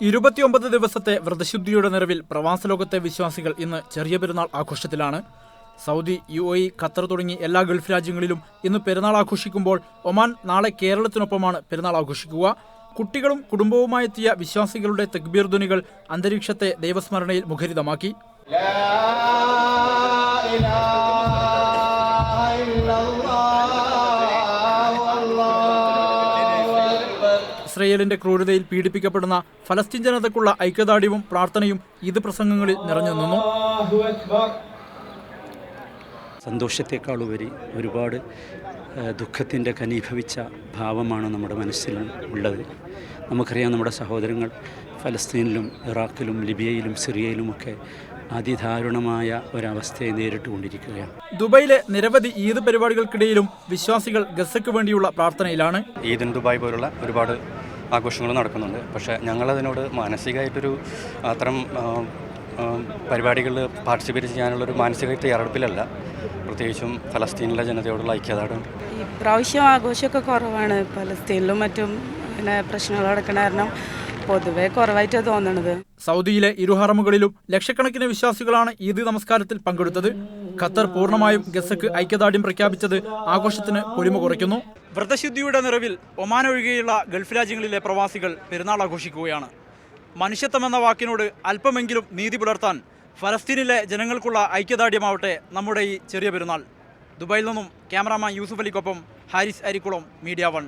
ഇരുപത്തിയൊമ്പത് ദിവസത്തെ വ്രതശുദ്ധിയുടെ നിറവിൽ പ്രവാസലോകത്തെ വിശ്വാസികൾ ഇന്ന് ചെറിയ പെരുന്നാൾ ആഘോഷത്തിലാണ്. സൗദി യു എ ഖത്തർ തുടങ്ങി എല്ലാ ഗൾഫ് രാജ്യങ്ങളിലും ഇന്ന് പെരുന്നാൾ ആഘോഷിക്കുമ്പോൾ ഒമാൻ നാളെ കേരളത്തിനൊപ്പമാണ് പെരുന്നാൾ ആഘോഷിക്കുക. കുട്ടികളും കുടുംബവുമായെത്തിയ വിശ്വാസികളുടെ തെക്ബീർ ധ്വനികൾ അന്തരീക്ഷത്തെ ദൈവസ്മരണയിൽ മുഖരിതമാക്കി. ഇസ്രയേലിന്റെ ക്രൂരതയിൽ പീഡിപ്പിക്കപ്പെടുന്ന ഫലസ്തീൻ ജനതയ്ക്കുള്ള ഐക്യദാർഢ്യവും പ്രാർത്ഥനയും ഇത് പ്രസംഗങ്ങളിൽ നിറഞ്ഞു നിന്നു. സന്തോഷത്തെക്കാളുപരി ഒരുപാട് ദുഃഖത്തിന്റെ കനീഭവിച്ച ഭാവമാണ് നമ്മുടെ മനസ്സിൽ ഉള്ളത്. നമുക്കറിയാം നമ്മുടെ സഹോദരങ്ങൾ ഫലസ്തീനിലും ഇറാഖിലും ലിബിയയിലും സിറിയയിലുമൊക്കെ അതിദാരുണമായ ഒരവസ്ഥയെ നേരിട്ടുകൊണ്ടിരിക്കുകയാണ് ദുബൈയിലെ നിരവധി ഈദ് പരിപാടികൾക്കിടയിലും വിശ്വാസികൾ ഗസയ്ക്ക് വേണ്ടിയുള്ള പ്രാർത്ഥനയിലാണ്. ഈദ് ഇൻ ദുബായ് പോലുള്ള ഒരുപാട് ആഘോഷങ്ങൾ നടക്കുന്നുണ്ട്. പക്ഷേ ഞങ്ങളതിനോട് മാനസികമായിട്ടൊരു അത്തരം പരിപാടികളിൽ പാർട്ടിസിപ്പേറ്റ് ചെയ്യാനുള്ളൊരു മാനസിക തയ്യാറെടുപ്പിലല്ല. പ്രത്യേകിച്ചും ഫലസ്തീനിലെ ജനതയോടുള്ള ഐക്യദാർഢ്യം. ഇപ്രാവശ്യം ആഘോഷമൊക്കെ കുറവാണ്. ഫലസ്തീനിലും മറ്റും പിന്നെ പ്രശ്നങ്ങൾ നടക്കണ കാരണം പൊതുവെ കുറവായിട്ടാണ് തോന്നണത്. സൗദിയിലെ ഇരുഹറമുകളിലും ലക്ഷക്കണക്കിന് വിശ്വാസികളാണ് ഈദ് നമസ്കാരത്തിൽ പങ്കെടുത്തത്. ഖത്തർ പൂർണമായും ഗസക്ക് ഐക്യദാർഢ്യം പ്രഖ്യാപിച്ചത് ആഘോഷത്തിന് പൊലിമ കുറയ്ക്കുന്നു. വ്രതശുദ്ധിയുടെ നിറവിൽ ഒമാൻ ഒഴികെയുള്ള ഗൾഫ് രാജ്യങ്ങളിലെ പ്രവാസികൾ പെരുന്നാൾ ആഘോഷിക്കുകയാണ്. മനുഷ്യത്വം എന്ന വാക്കിനോട് അല്പമെങ്കിലും നീതി പുലർത്താൻ ഫലസ്തീനിലെ ജനങ്ങൾക്കുള്ള ഐക്യദാർഢ്യമാവട്ടെ നമ്മുടെ ഈ ചെറിയ പെരുന്നാൾ. ദുബായിൽ നിന്നും ക്യാമറാമാൻ യൂസുഫ് അലിക്കൊപ്പം ഹാരിസ് അരിക്കുളം മീഡിയ വൺ.